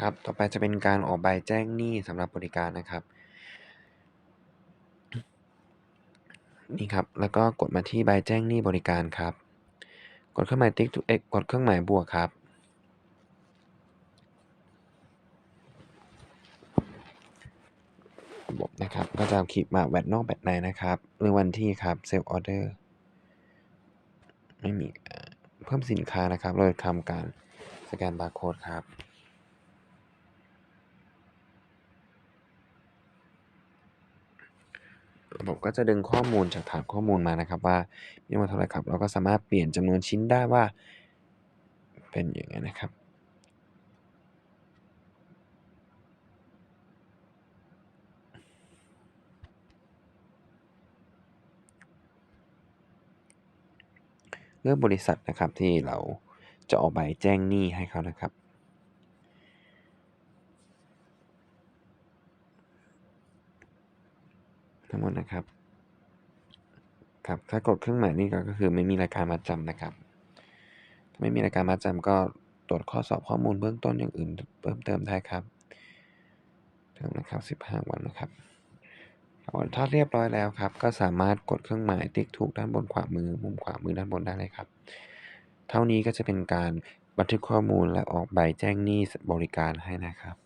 ครับ ต่อไปจะเป็นการออกใบแจ้งหนี้สำหรับบริการนะครับ นี่ครับ แล้วก็กดมาที่ใบแจ้งหนี้บริการครับ กดเครื่องหมายติ๊กถูกเอ๊ะกดเครื่องหมายบวกครับ ระบบนะครับ ก็จะขีดมาแวดนอกแวดในนะครับหรือวันที่ครับเซลล์ออเดอร์ไม่มีเอ่อเพิ่มสินค้านะครับโดยทำการสแกนบาร์โค้ดครับ ระบบก็จะดึงข้อมูลจากฐานข้อมูลมานะครับ ว่ามีมดเท่าไหร่ครับ เราก็สามารถเปลี่ยนจำนวนชิ้นได้ว่า เป็นอย่างไงนะครับ เลือกบริษัทนะครับที่เราจะออกใบแจ้งหนี้ให้เขานะครับ ทั้งหมดนะครับ ครับ ถ้ากดเครื่องหมายนี้ก็คือไม่มีรายการมัดจำนะครับ ไม่มีรายการมัดจำก็ตรวจข้อสอบข้อมูลเบื้องต้นอย่างอื่นเพิ่มเติมได้ครับเติมนะครับ15 วันนะครับถ้าเรียบร้อยแล้วครับ ก็สามารถกดเครื่องหมายติ๊กถูกด้านบนขวามือมุมขวามือด้านบนได้เลยครับ เท่านี้ก็จะเป็นการบันทึกข้อมูลและออกใบแจ้งหนี้บริการให้นะครับ